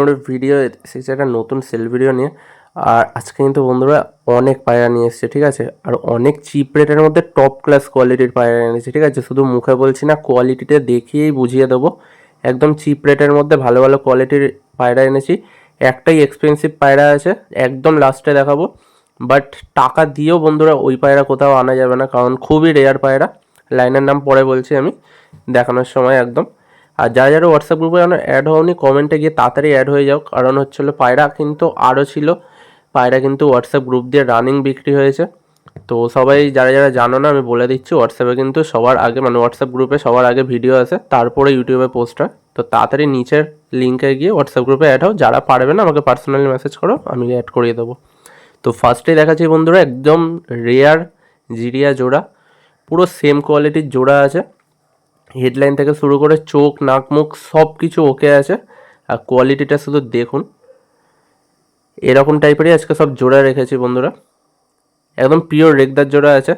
ওর video এসেছে একটা নতুন সেল ভিডিও নিয়ে আর আজকে কিন্তু বন্ধুরা অনেক পায়রা নিয়ে এসেছে, ঠিক আছে? আর অনেক চিপ রেটের মধ্যে টপ ক্লাস কোয়ালিটির পায়রা এনেছে, ঠিক আছে? শুধু মুখে বলছি না কোয়ালিটিটা দেখিয়েই বুঝিয়ে দেবো। একদম চিপ রেটের মধ্যে ভালো ভালো কোয়ালিটির পায়রা এনেছি। একটাই এক্সপেন্সিভ পায়রা আছে, একদম লাস্টে দেখাবো। বাট টাকা দিয়েও বন্ধুরা ওই পায়রা কোথাও আনা যাবে না, কারণ খুবই রেয়ার পায়রা। লাইনের নাম পরে বলছি আমি, দেখানোর সময় একদম। আর যারা যারা হোয়াটসঅ্যাপ গ্রুপে যেন অ্যাড হওনি কমেন্টে গিয়ে তাড়াতাড়ি অ্যাড হয়ে যাও। কারণ হচ্ছিল পায়রা কিন্তু আরও ছিল। পায়রা কিন্তু হোয়াটসঅ্যাপ গ্রুপ দিয়ে রানিং বিক্রি হয়েছে। তো সবাই যারা যারা জানো না, আমি বলে দিচ্ছি হোয়াটসঅ্যাপে কিন্তু সবার আগে মানে হোয়াটসঅ্যাপ গ্রুপে সবার আগে ভিডিও আসে তারপরে ইউটিউবে পোস্ট হয়। তো তাড়াতাড়ি নিচের লিঙ্কে গিয়ে হোয়াটসঅ্যাপ গ্রুপে অ্যাড হও। যারা পারবে না, আমাকে পার্সোনালি মেসেজ করো, আমি অ্যাড করিয়ে দেবো। তো ফার্স্টেই দেখাচ্ছি বন্ধুরা, একদম রেয়ার জিরিয়া জোড়া। পুরো সেম কোয়ালিটির জোড়া আছে। হেডলাইন থেকে শুরু করে চোখ, নাক, মুখ সব কিছু ওকে আছে। আর কোয়ালিটিটা শুধু দেখুন। এরকম টাইপেরই আজকে সব জোড়া রেখেছি বন্ধুরা। একদম পিওর রেগদার জোড়া আছে।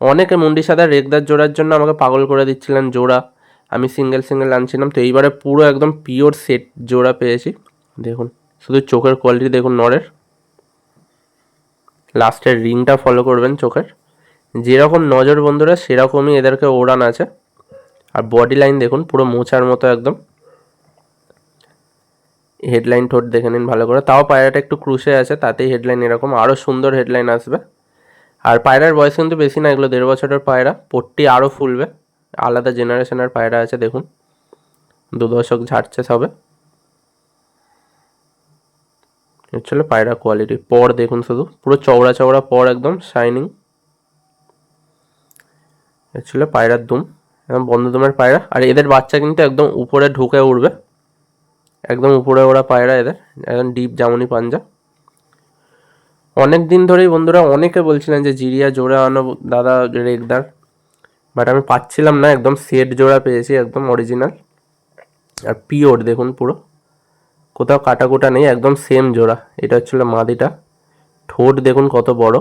অনেকে মুন্ডি সাদা রেগদার জোড়ার জন্য আমাকে পাগল করে দিচ্ছিলেন জোড়া। আমি সিঙ্গেল সিঙ্গেল আনছিলাম, তো এইবারে পুরো একদম পিওর সেট জোড়া পেয়েছি। দেখুন, শুধু চোখের কোয়ালিটি দেখুন নরের। লাস্টের রিংটা ফলো করবেন চোখের। যেরকম নজর বন্ধুরা, সেরকমই এদেরকে ওড়ান আছে। আর বডি লাইন দেখুন, পুরো মোচার মতো একদম। হেডলাইন ঠোঁট দেখে নিন ভালো করে। তাও পায়রাটা একটু ক্রুশে আছে, তাতেই হেডলাইন এরকম। আরও সুন্দর হেডলাইন আসবে। আর পায়রার বয়স কিন্তু বেশি না, এগুলো দেড় বছরের পায়রা। পট্টি আরও ফুলবে। আলাদা জেনারেশনের পায়রা আছে, দেখুন। দু দশক ঝাড়ছে সবে। হচ্ছিল পায়রা কোয়ালিটি পর দেখুন শুধু। পুরো চওড়া চওড়া পর একদম শাইনিং হচ্ছিল পায়রার দুম। একদম বন্ধ দুমের পায়রা। আর এদের বাচ্চা কিন্তু একদম উপরে ঢুকে উঠবে একদম উপরে ওরা পায়রা এদের। একদম ডিপ জামুনি পাঞ্জা। অনেক দিন ধরেই বন্ধুরা অনেকে বলছিলেন যে জিরিয়া জোড়া আনো, দাদা রেগদার বাট আমি পাচ্ছিলাম না, একদম সেট জোড়া পেয়েছি, একদম অরিজিনাল আর পিওর দেখুন পুরো। কোথাও কাটাকুটা নেই, একদম সেম জোড়া। এটা হচ্ছিল মাদিটা। ঠোঁট দেখুন কত বড়।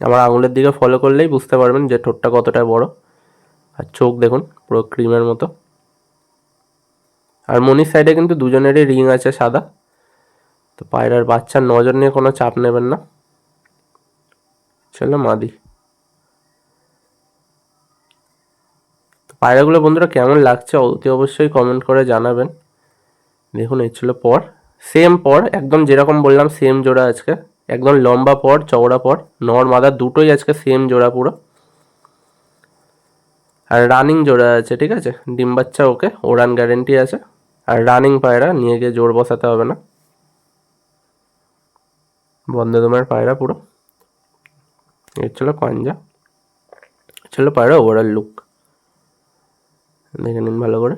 আমার আঙুলের দিকে ফলো করলেই বুঝতে পারবেন যে ঠোঁটটা কতটা বড়। আর চোখ দেখুন, পুরো ক্রিমের মতো। আর মনির সাইডে কিন্তু দুজনেরই রিং আছে সাদা। তো পায়রার বাচ্চার নজর নিয়ে কোনো চাপ নেবেন না। চলো মাদি তো পায়রাগুলো বন্ধুরা কেমন লাগছে অতি অবশ্যই কমেন্ট করে জানাবেন। দেখুন, এই ছিল পর। সেম পর, একদম যেরকম বললাম সেম জোড়া আজকে। একদম লম্বা পর, চওড়া পর, নর মাদার দুটোই আজকে সেম জোড়া পুরো। আর রানিং জোড়া আছে, ঠিক আছে? ডিম বাচ্চা ওকে ওরান গ্যারেন্টি আছে। আর রানিং পায়রা, নিয়ে গিয়ে জোর বসাতে হবে না। বন্দে দমের পায়রা পুরো। এর ছিল পাঞ্জা। ছিল পায়রা ওভারঅল লুক দেখে নিন ভালো করে।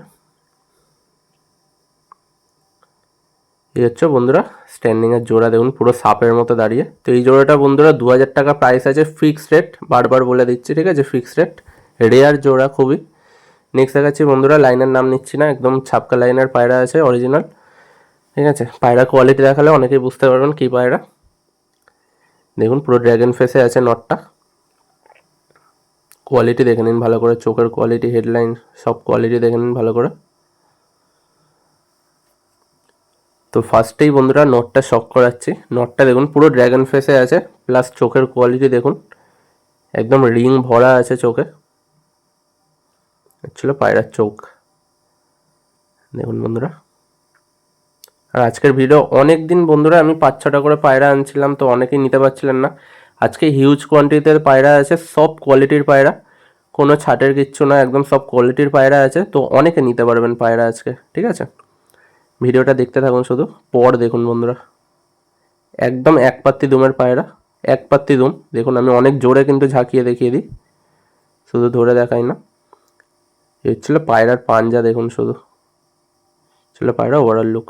এই হচ্ছে বন্ধুরা স্ট্যান্ডিংয়ের জোড়া। দেখুন, পুরো সাপের মতো দাঁড়িয়ে। তো এই জোড়াটা বন্ধুরা দু হাজার টাকা প্রাইস আছে ফিক্সড রেট বারবার বলে দিচ্ছি, ঠিক আছে? ফিক্সড রেট রেয়ার জোড়া খুবই। নেক্সট দেখাচ্ছি বন্ধুরা, লাইনের নাম নিচ্ছি না, একদম ছাপকা লাইনের পায়রা আছে অরিজিনাল ঠিক আছে, পায়রা কোয়ালিটি দেখালে অনেকেই বুঝতে পারবেন কী পায়রা। দেখুন, পুরো ড্র্যাগন ফেসে আছে নটটা কোয়ালিটি দেখে নিন ভালো করে, চোখের কোয়ালিটি হেডলাইন সব কোয়ালিটি দেখে নিন ভালো করে। তো ফার্স্টেই বন্ধুরা নটটা শক করাচ্ছি। নটটা দেখুন, পুরো ড্র্যাগন ফেসে আছে প্লাস চোখের কোয়ালিটি দেখুন। একদম রিং ভরা আছে চোখে। ছিল পায়রার চোখ। দেখুন বন্ধুরা। আর আজকের ভিডিও অনেক দিন বন্ধুরা আমি পাঁচ ছটা করে পায়রা আনছিলাম, তো অনেকেই নিতে পারছিলেন না। আজকে হিউজ কোয়ান্টিটিতে পায়রা আছে, সব কোয়ালিটির পায়রা। কোনো ছাটের কিচ্ছু না, একদম সব কোয়ালিটির পায়রা আছে, তো অনেকে নিতে পারবেন পায়রা আজকে, ঠিক আছে? ভিডিওটা দেখতে থাকুন শুধু, পর দেখুন বন্ধুরা। একদম এক পাত্তি দুমের পায়রা, এক পাত্তি দুম। দেখুন, আমি অনেক জোরে কিন্তু ঝাঁকিয়ে দেখিয়ে দিই। শুধু ধরে দেখাই না। এই হচ্ছিল পায়রার পাঞ্জা, দেখুন শুধু। ছিল পায়রা ওভারঅল লুক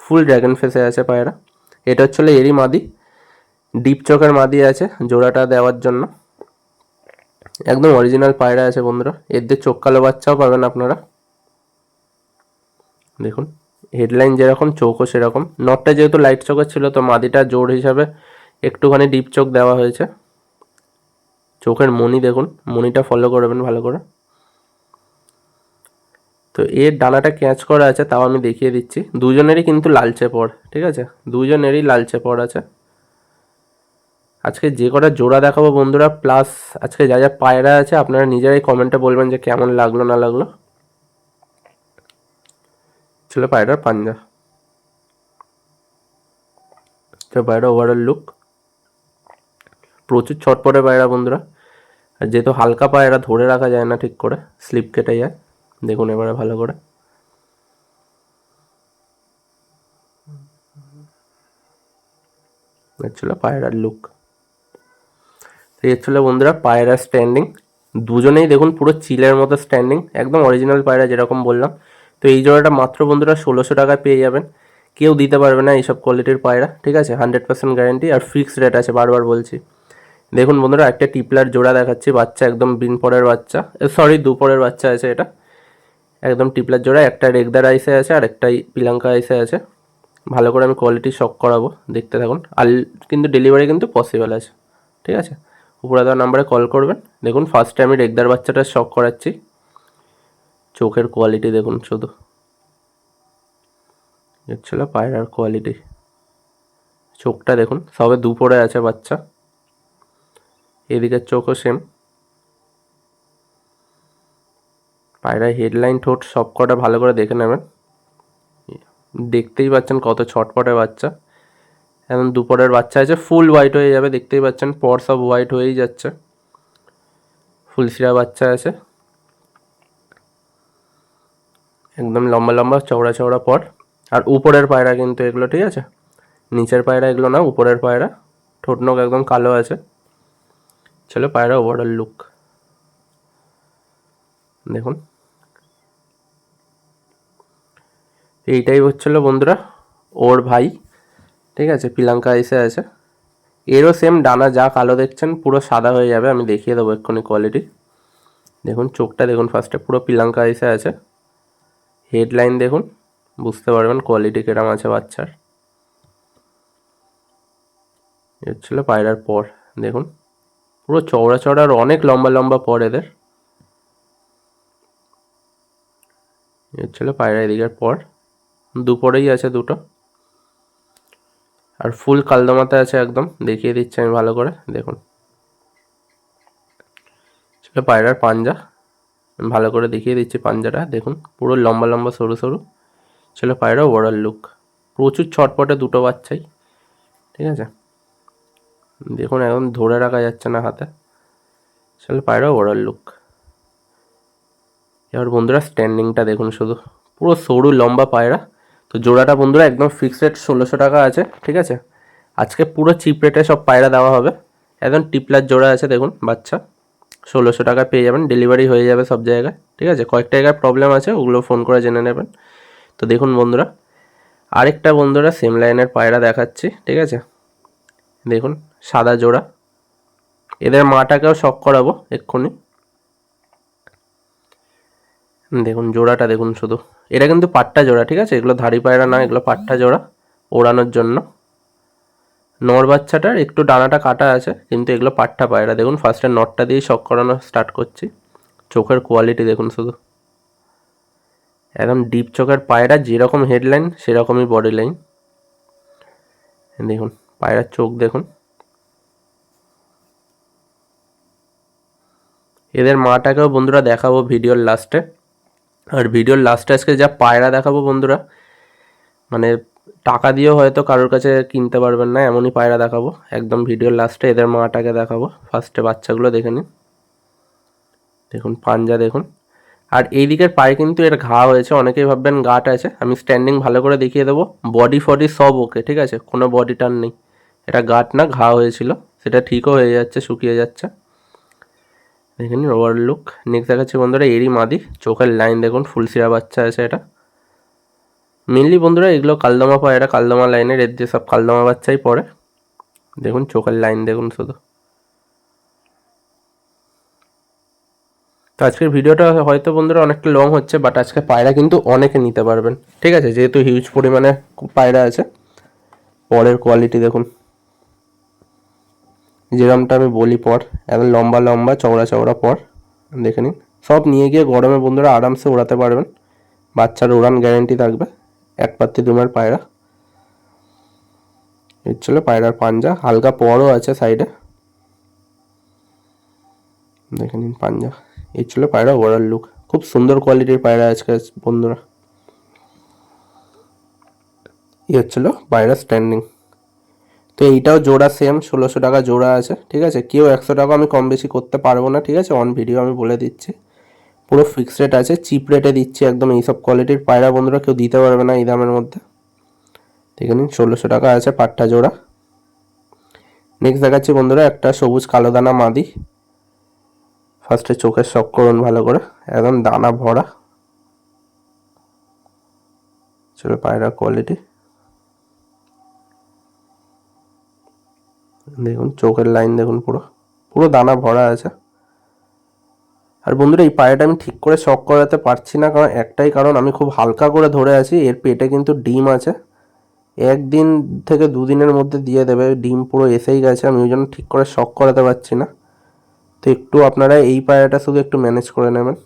ফুল ড্র্যাগন ফেসে আছে পায়রা। এটা হচ্ছিল এরই মাদি। ডিপ চোখের মাদি আছে জোড়াটা দেওয়ার জন্য। একদম অরিজিনাল পায়রা আছে বন্ধুরা। এদের চোখ কালো বাচ্চাও পাবেন আপনারা। দেখুন হেডলাইন যেরকম, চোখও সেরকম। নটটা যেহেতু লাইট চোখের ছিল, তো মাদিটা জোর হিসাবে একটুখানি ডিপ চোখ দেওয়া হয়েছে। চোখের মনি দেখুন মনিটা ফলো করবেন ভালো করে। তো এর ডানাটা ক্যাচ করা আছে, তাও আমি দেখিয়ে দিচ্ছি। দুজনেরই কিন্তু লালচে পর, ঠিক আছে? দুজনেরই লালচে পর আছে। আজকে যে কটা জোড়া দেখাবো বন্ধুরা প্লাস আজকে যা যা পায়রা আছে, আপনারা নিজেরাই কমেন্টে বলবেন যে কেমন লাগল, না লাগল। ছিল পায়রার পাঞ্জা। তো পায়রা ওভারঅল লুক প্রচুর ছটপটে পায়রা বন্ধুরা। আর যেহেতু হালকা পায়রা, ধরে রাখা যায় না ঠিক করে স্লিপ কেটে যায়। দেখুন এবারে ভালো করে। পায়রার লুক তো এর ছিল বন্ধুরা, পায়রা স্ট্যান্ডিং দুজনেই দেখুন পুরো চিলের মতো স্ট্যান্ডিং একদম অরিজিনাল পায়রা যেরকম বললাম। তো এই জোড়াটা মাত্র বন্ধুরা ষোলোশো টাকায় পেয়ে যাবেন। কেউ দিতে পারবে না এইসব কোয়ালিটির পায়রা, ঠিক আছে? হান্ড্রেড পার্সেন্ট গ্যারেন্টি আর ফিক্সড রেট আছে, বারবার বলছি। দেখুন বন্ধুরা, একটা টিপলার জোড়া দেখাচ্ছি, বাচ্চা একদম বিন পরের বাচ্চা। সরি দুপরের বাচ্চা আছে এটা। একদম টিপলার জোড়া, একটা রেগদার আইসে আছে আর একটাই পিলাঙ্কা আইসে আছে। ভালো করে আমি কোয়ালিটি শক করাবো, দেখতে থাকুন। আর কিন্তু ডেলিভারি কিন্তু পসিবল আছে, ঠিক আছে? উপরে দেওয়া নাম্বারে কল করবেন। দেখুন ফার্স্ট আমি রেগদার বাচ্চাটা শক করাচ্ছি। চোখের কোয়ালিটি দেখুন শুধু। ছিল পায়রার কোয়ালিটি চোখটা দেখুন, সবে দুপুরে আছে বাচ্চা। এদিকের চোখও সেম পায়রার হেডলাইন ঠোঁট সব কটা ভালো করে দেখে নেবেন। দেখতেই পাচ্ছেন কত ছটপটে বাচ্চা। এখন দুপুরের বাচ্চা আছে ফুল হোয়াইট হয়ে যাবে, দেখতেই পাচ্ছেন পর সব হোয়াইট হয়েই যাচ্ছে। ফুলশিরা বাচ্চা আছে। একদম লম্বা লম্বা চওড়া চওড়া পর। আর উপরের পায়রা কিন্তু এগুলো, ঠিক আছে? নিচের পায়রা এগুলো না, উপরের পায়রা। ঠোঁট নোক একদম কালো আছে। চলো পায়রা ওভারঅল লুক দেখুন। এইটাই হচ্ছিল বন্ধুরা ওর ভাই, ঠিক আছে? পিলাঙ্কা এসে আছে। এরও সেম ডানা যা কালো দেখছেন, পুরো সাদা হয়ে যাবে। আমি দেখিয়ে দেবো এক্ষুনি কোয়ালিটি দেখুন, চোখটা দেখুন ফার্স্টে পুরো পিলাঙ্কা এসে আছে। হেডলাইন দেখুন। বুঝতে পারবেন কোয়ালিটি কিরম আছে বাচ্চার। ছিল পায়রার পর। দেখুন, পুরো চওড়া চওড়া আর অনেক লম্বা লম্বা পর এদের। ছিল পায়রা এদিকের পর। দুপরেই আছে দুটো। আর ফুল কালদমাতে আছে একদম, দেখিয়ে দিচ্ছি আমি ভালো করে, দেখুন। ছিল পায়রার পাঞ্জা ভালো করে দেখিয়ে দিচ্ছি পাঞ্জাটা, দেখুন, পুরো লম্বা লম্বা সরু সরু। ছিল পায়রা ওভারঅল লুক প্রচুর ছটপটে দুটো বাচ্চাই, ঠিক আছে? দেখুন এখন ধরে রাখা যাচ্ছে না হাতে। ছিল পায়রা ওভারঅল লুক এবার বন্ধুরা স্ট্যান্ডিংটা দেখুন শুধু, পুরো সরু লম্বা পায়রা। তো জোড়াটা বন্ধুরা একদম ফিক্সড রেট ষোলোশো টাকা আছে, ঠিক আছে? আজকে পুরো চিপ রেটে সব পায়রা দেওয়া হবে। একদম টিপলার জোড়া আছে, দেখুন, বাচ্চা। ষোলোশো টাকা পেয়ে যাবেন ডেলিভারি হয়ে যাবে সব জায়গায়, ঠিক আছে? কয়েকটা জায়গায় প্রবলেম আছে, ওগুলো ফোন করে জেনে নেবেন। তো দেখুন বন্ধুরা, আরেকটা বন্ধুরা সেম লাইনের পায়রা দেখাচ্ছি, ঠিক আছে? দেখুন, সাদা জোড়া। এদের মাটাকেও শখ করাবো, এক্ষুনি। দেখুন, জোড়াটা দেখুন শুধু। এটা কিন্তু পাট্টা জোড়া, ঠিক আছে? এগুলো ধাড়ি পায়রা না, এগুলো পাট্টা জোড়া ওড়ানোর জন্য। নর বাচ্চাটার একটু ডানাটা কাটা আছে, কিন্তু এগুলো পাট্টা পায়রা। দেখুন ফার্স্টে নটটা দিয়েই শখ করানো স্টার্ট করছি। চোখের কোয়ালিটি দেখুন শুধু। একদম ডিপ চোখের পায়রা, যেরকম হেডলাইন সেরকমই বডি লাইন দেখুন, পায়রার চোখ দেখুন। এদের মাটাকেও বন্ধুরা দেখাবো ভিডিওর লাস্টে আর ভিডিওর লাস্টে আজকে যা পায়রা দেখাবো বন্ধুরা মানে টাকা দিয়েও হয়তো কারোর কাছে কিনতে পারবেন না, এমনই পায়রা দেখাবো। একদম ভিডিওর লাস্টে এদের মাটাকে দেখাবো ফার্স্টে বাচ্চাগুলো দেখে নিন। দেখুন, পাঞ্জা দেখুন। আর এই দিকের পায়ে কিন্তু এর ঘা হয়েছে, অনেকেই ভাববেন গাট আছে। আমি স্ট্যান্ডিং ভালো করে দেখিয়ে দেবো। বডি ফডি সব ওকে ঠিক আছে? কোনো বডি টান নেই। এটা গাট না, ঘা হয়েছিল। সেটা ঠিকও হয়ে যাচ্ছে, শুকিয়ে যাচ্ছে। দেখে নিন ওভার লুক নেক্সট দেখাচ্ছি বন্ধুরা, এরই মাদি। চোখের লাইন দেখুন ফুলসিরা বাচ্চা আছে এটা। মেনলি বন্ধুরা এগুলো কালদমা পায় এটা কালদমা লাইনের এর যে সব কালদমা বাচ্চাই পড়ে। দেখুন, চোখের লাইন দেখুন শুধু। তো আজকের ভিডিওটা হয়তো বন্ধুরা অনেকটা লং হচ্ছে বাট আজকে পায়রা কিন্তু অনেকে নিতে পারবেন। ঠিক আছে, যেহেতু হিউজ পরিমাণে পায়রা আছে। পরের কোয়ালিটি দেখুন। যেরকমটা আমি বলি পর, একদম লম্বা লম্বা, চওড়া চওড়া পর, দেখে নিন। সব নিয়ে গিয়ে গরমে বন্ধুরা আরামসে ওড়াতে পারবেন। বাচ্চার উড়ান গ্যারেন্টি থাকবে। এক পাত্তি দুমের পায়রা। এর ছিল পায়রার পাঞ্জা। হালকা পরও আছে সাইডে দেখে নিন পাঞ্জা। এই ছিল পায়রা ওভারঅল লুক খুব সুন্দর কোয়ালিটির পায়রা আজকে বন্ধুরা। এই হচ্ছিল পায়রা স্ট্যান্ডিং তো এইটাও জোড়া সেম ষোলোশো টাকা জোড়া আছে, ঠিক আছে? কেউ একশো টাকা আমি কম বেশি করতে পারব না, ঠিক আছে? অন ভিডিও আমি বলে দিচ্ছি। পুরো ফিক্সড রেট আছে চিপ রেটে দিচ্ছি একদম এইসব কোয়ালিটির পায়রা বন্ধুরা কেউ দিতে পারবে না এই দামের মধ্যে। দেখে নিন, ষোলোশো টাকা আছে পাট্টা জোড়া। নেক্সট দেখাচ্ছি বন্ধুরা, একটা সবুজ কালো দানা মাদি। ফার্স্টে চোখের শক করুন ভালো করে, একদম দানা ভরা। চলো পায়রা কোয়ালিটি দেখুন, চোখের লাইন দেখুন পুরো। পুরো দানা ভরা আছে। আর বন্ধুরা, এই পায়রাটা আমি ঠিক করে শক করাতে পারছি না, কারণ একটাই কারণ, আমি খুব হালকা করে ধরে আছি, এর পেটে কিন্তু ডিম আছে। একদিন থেকে দুদিনের মধ্যে দিয়ে দেবে, ডিম পুরো এসেই গেছে, আমি ওই জন্য ঠিক করে শক করাতে পারছি না। তো একটু আপনারা এই পায়রাটা শুধু একটু ম্যানেজ করে নেবেন।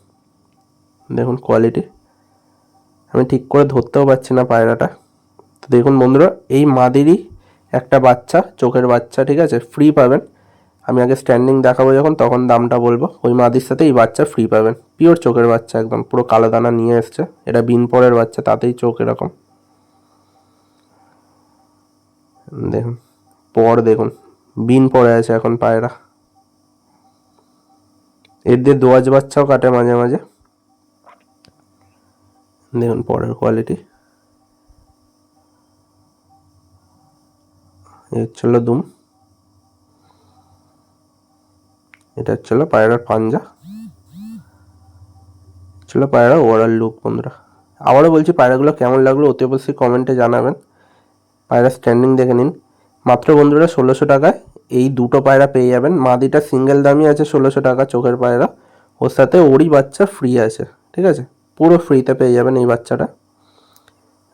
দেখুন কোয়ালিটি আমি ঠিক করে ধরতেও পারছি না পায়রাটা। তো দেখুন বন্ধুরা, এই মাদিরই একটা বাচ্চা, চোখের বাচ্চা, ঠিক আছে? ফ্রি পাবেন। আমি আগে স্ট্যান্ডিং দেখাবো যখন, তখন দামটা বলব। ওই মাদির সাথে এই বাচ্চা ফ্রি পাবেন। পিওর চোখের বাচ্চা একদম, পুরো কালো দানা নিয়ে এসছে। এটা বিন পরের বাচ্চা, তাতেই চোখ এরকম। দেখুন, পর দেখুন, বিন পড়ে আছে এখন পায়রা। এর দিয়ে দোয়াজ বাচ্চাও কাটে মাঝে মাঝে। দেখুন, পরের কোয়ালিটি হচ্ছিল দুম। এটা হচ্ছিল পায়রার পাঞ্জা। ছিল পায়রা ওভারঅল লুক বন্ধুরা। আবারও বলছি, পায়রাগুলো কেমন লাগল অতি অবশ্যই কমেন্টে জানাবেন। পায়রা স্ট্যান্ডিং দেখে নিন। মাত্র বন্ধুরা ষোলোশো টাকায় এই দুটো পায়রা পেয়ে যাবেন। মাদিটা সিঙ্গেল দামই আছে ষোলোশো টাকা চোখের পায়রা। ওর সাথে ওরই বাচ্চা ফ্রি আছে, ঠিক আছে? পুরো ফ্রিতে পেয়ে যাবেন এই বাচ্চাটা।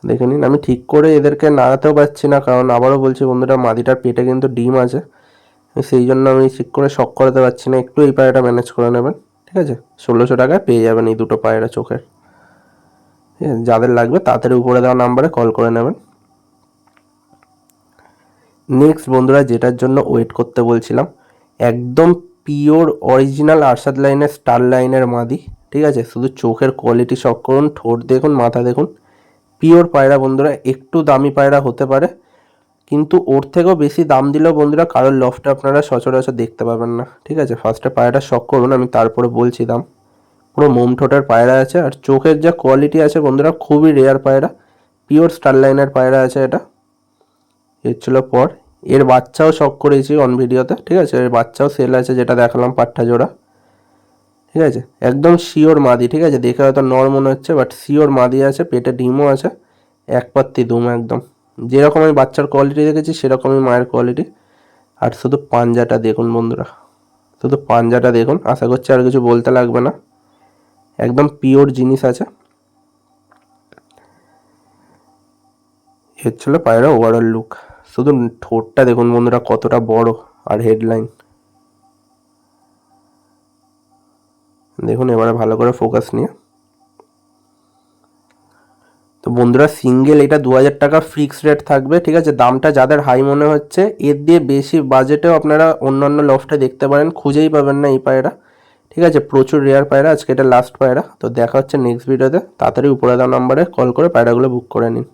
দেখে নিন, আমি ঠিক করে এদেরকে নাড়াতেও পারছি না, কারণ আবারও বলছি বন্ধুরা মাদিটার পেটে কিন্তু ডিম আছে। সেই জন্য আমি ঠিক করে শখ করাতে পারছি না, একটু এই পায়রাটা ম্যানেজ করে নেবেন, ঠিক আছে? ষোলোশো টাকায় পেয়ে যাবেন এই দুটো পায়রা চোখের। ঠিক আছে? যাদের লাগবে তাদের উপরে দেওয়া নাম্বারে কল করে নেবেন। নেক্সট বন্ধুরা, যেটার জন্য ওয়েট করতে বলছিলাম, একদম পিওর অরিজিনাল আরশাদ লাইনের স্টার লাইনের মাদি, ঠিক আছে? শুধু চোখের কোয়ালিটি শখ করুন, ঠোঁট দেখুন, মাথা দেখুন পিওর পায়রা বন্ধুরা, একটু দামি পায়রা হতে পারে, কিন্তু ওর থেকেও বেশি দাম দিলেও বন্ধুরা কারোর লফটে আপনারা সচরাচর দেখতে পাবেন না, ঠিক আছে? ফার্স্টে পায়রাটা শখ করুন, আমি তারপরে বলছি দাম। পুরো মোম ঠোঁটের পায়রা আছে, আর চোখের যা কোয়ালিটি আছে বন্ধুরা, খুবই রেয়ার পায়রা পিওর স্টার লাইনের পায়রা আছে এটা। এর পর। এর বাচ্চাও শখ করেছি অন ভিডিওতে ঠিক আছে? এর বাচ্চাও সেল আছে, যেটা দেখালাম পাট্টা জোড়া ঠিক আছে? একদম শিওর মাদি, ঠিক আছে? দেখে হয়তো নর মনে হচ্ছে বাট শিওর মাদি আছে, পেটে ডিমও আছে, এক পাত্তি দুম একদম। যেরকম আমি বাচ্চার কোয়ালিটি দেখেছি, সেরকমই মায়ের কোয়ালিটি আর শুধু পাঞ্জাটা দেখুন বন্ধুরা, শুধু পাঞ্জাটা দেখুন, আশা করছি আর কিছু বলতে লাগবে না। একদম পিওর জিনিস আছে। হচ্ছিল পায়রা ওভারঅল লুক শুধু ঠোঁটটা দেখুন বন্ধুরা, কতটা বড় আর হেডলাইন দেখুন, এবারে ভালো করে ফোকাস নিয়ে। তো বন্ধুরা সিঙ্গেল এটা দু হাজার টাকা ফিক্স রেট থাকবে, ঠিক আছে? দামটা যাদের হাই মনে হচ্ছে, এর দিয়ে বেশি বাজেটেও আপনারা অন্যান্য লফটে দেখতে পারেন, খুঁজেই পাবেন না এই পায়রা, ঠিক আছে? প্রচুর রেয়ার পায়রা, আজকে এটা লাস্ট পায়রা। তো দেখা হচ্ছে নেক্সট ভিডিওতে তাড়াতাড়ি উপরে দেওয়া নাম্বারে কল করে পায়রাগুলো বুক করে নিন।